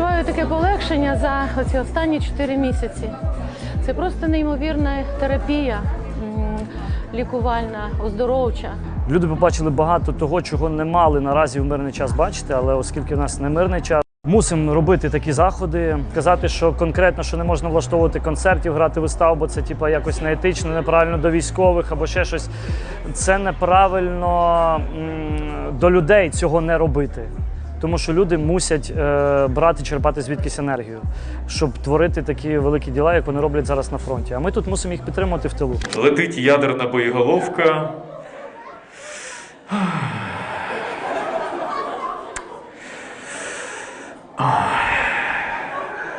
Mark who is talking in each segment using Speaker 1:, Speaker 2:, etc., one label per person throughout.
Speaker 1: таке полегшення за ці останні 4 місяці. Це просто неймовірна терапія лікувальна, оздоровча.
Speaker 2: Люди побачили багато того, чого не мали наразі в мирний час бачити, але оскільки в нас не мирний час, мусимо робити такі заходи. Казати, що конкретно що не можна влаштовувати концертів, грати вистав, бо це типа якось неетично, неправильно до військових або ще щось. Це неправильно до людей цього не робити. Тому що люди мусять е, брати, черпати звідкись енергію, щоб творити такі великі діла, як вони роблять зараз на фронті. А ми тут мусимо їх підтримувати в тилу.
Speaker 3: Летить ядерна боєголовка.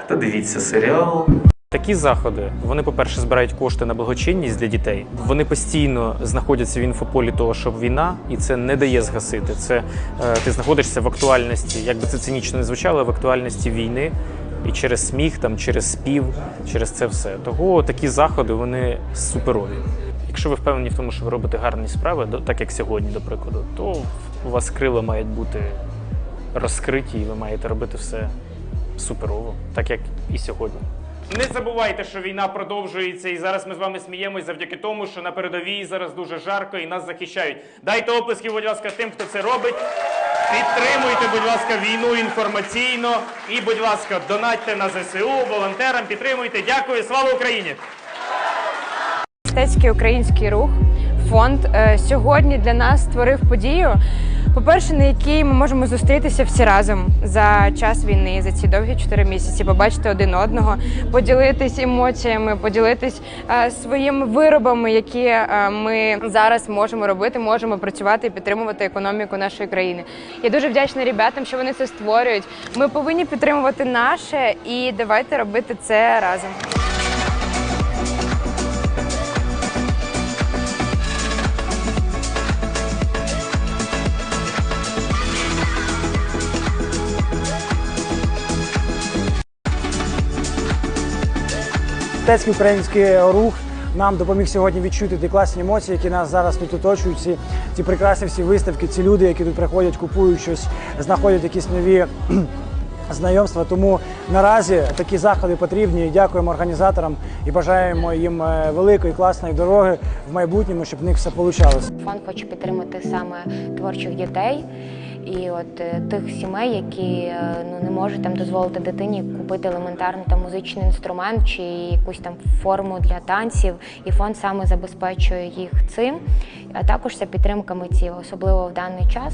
Speaker 3: Та дивіться серіал.
Speaker 4: Такі заходи, вони, по-перше, збирають кошти на благочинність для дітей. Вони постійно знаходяться в інфополі того, що війна, і це не дає згасити. Це е, ти знаходишся в актуальності, як би це цинічно не звучало, в актуальності війни. І через сміх, там, через спів, через це все. Того такі заходи вони суперові. Якщо ви впевнені в тому, що ви робите гарні справи, так як сьогодні, до прикладу, то у вас крила мають бути розкриті, і ви маєте робити все суперово, так як і сьогодні. Не забувайте, що війна продовжується, і зараз ми з вами сміємось завдяки тому, що на передовій зараз дуже жарко і нас захищають. Дайте оплески, будь ласка, тим, хто це робить. Підтримуйте, будь ласка, війну інформаційно і, будь ласка, донатьте на ЗСУ, волонтерам, підтримуйте. Дякую, слава Україні!
Speaker 5: Мистецький український рух фонд е, сьогодні для нас створив подію. По-перше, на якій ми можемо зустрітися всі разом за час війни, за ці довгі чотири місяці, побачити один одного, поділитись емоціями, поділитись е, своїми виробами, які е, ми зараз можемо робити, можемо працювати і підтримувати економіку нашої країни. Я дуже вдячна ребятам, що вони це створюють. Ми повинні підтримувати наше і давайте робити це разом.
Speaker 6: Мистецький український рух нам допоміг сьогодні відчути ті класні емоції, які нас зараз тут оточують. Ці, ці прекрасні всі виставки, ці люди, які тут приходять, купують щось, знаходять якісь нові знайомства. Тому наразі такі заходи потрібні. Дякуємо організаторам і бажаємо їм е, великої класної дороги в майбутньому, щоб в них все вийшло.
Speaker 7: Фонд хоче підтримати саме творчих дітей і от е, тих сімей, які е, ну не можуть там дозволити дитині купити елементарно там музичний інструмент чи якусь там форму для танців. І фонд саме забезпечує їх цим. А також це підтримка митців, особливо в даний час.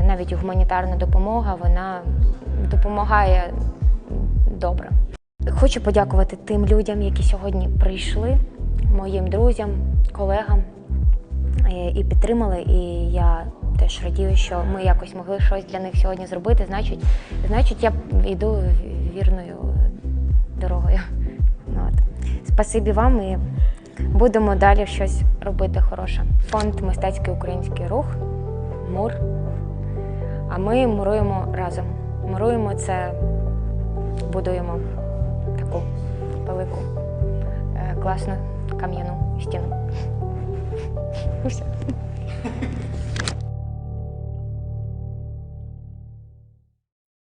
Speaker 7: Е, Навіть гуманітарна допомога вона допомагає добре. Хочу подякувати тим людям, які сьогодні прийшли, моїм друзям, колегам і підтримали. І я теж радію, що ми якось могли щось для них сьогодні зробити. Значить, значить, я йду вірною дорогою. От. Спасибі вам і будемо далі щось робити хороше. Фонд Мистецький український рух, МУР. А ми муруємо разом. Муруємо це, будуємо таку велику, е, класну кам'яну стіну. Все.